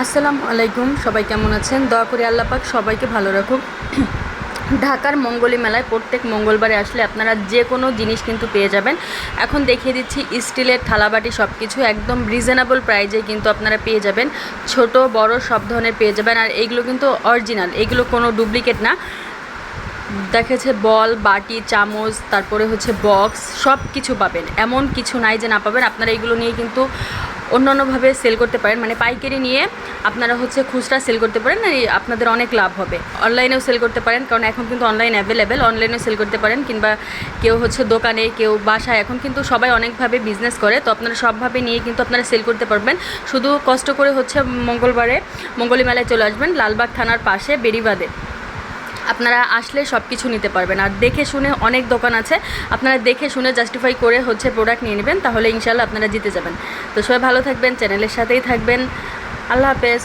আসসালামু আলাইকুম, সবাই কেমন আছেন? দয়া করে আল্লাহ পাক সবাইকে ভালো রাখুক। ঢাকার মঙ্গলী মেলায় প্রত্যেক মঙ্গলবারে আসলে আপনারা যে কোনো জিনিস কিন্তু পেয়ে যাবেন। এখন দেখিয়ে দিচ্ছি স্টিলের থালাবাটি সব কিছু একদম রিজনেবল প্রাইজে কিন্তু আপনারা পেয়ে যাবেন। ছোট, বড় সব ধরনের পেয়ে যাবেন। আর এইগুলো কিন্তু অরিজিনাল এগুলো কোনো ডুপ্লিকেট না। দেখেছে বল, বাটি, চামচ, তারপরে হচ্ছে বক্স সব কিছু পাবেন। এমন কিছু নাই যে না পাবেন। আপনারা এগুলো নিয়ে কিন্তু অন্যান্যভাবে সেল করতে পারেন। মানে পাইকারি নিয়ে আপনারা হচ্ছে খুচরা সেল করতে পারেন, আর আপনাদের অনেক লাভ হবে। অনলাইনেও সেল করতে পারেন, কারণ এখন কিন্তু অনলাইন অ্যাভেলেবেল অনলাইনেও সেল করতে পারেন, কিংবা কেউ হচ্ছে দোকানে, কেউ বাসায়। এখন কিন্তু সবাই অনেকভাবে বিজনেস করে, তো আপনারা সবভাবে নিয়ে কিন্তু আপনারা সেল করতে পারবেন। শুধু কষ্ট করে হচ্ছে মঙ্গলবারে মঙ্গলী মেলায় চলে আসবেন, লালবাগ থানার পাশে বেরিবাদে আপনারা আসলে সব কিছু নিতে পারবেন। আর দেখে শুনে অনেক দোকান আছে, আপনারা দেখে শুনে জাস্টিফাই করে হচ্ছে প্রোডাক্ট নিয়ে নেবেন, তাহলে ইনশাল্লাহ আপনারা জিতে যাবেন। তো সবাই ভালো থাকবেন চ্যানেলের সাথেই থাকবেন। আল্লাহ হাফেজ।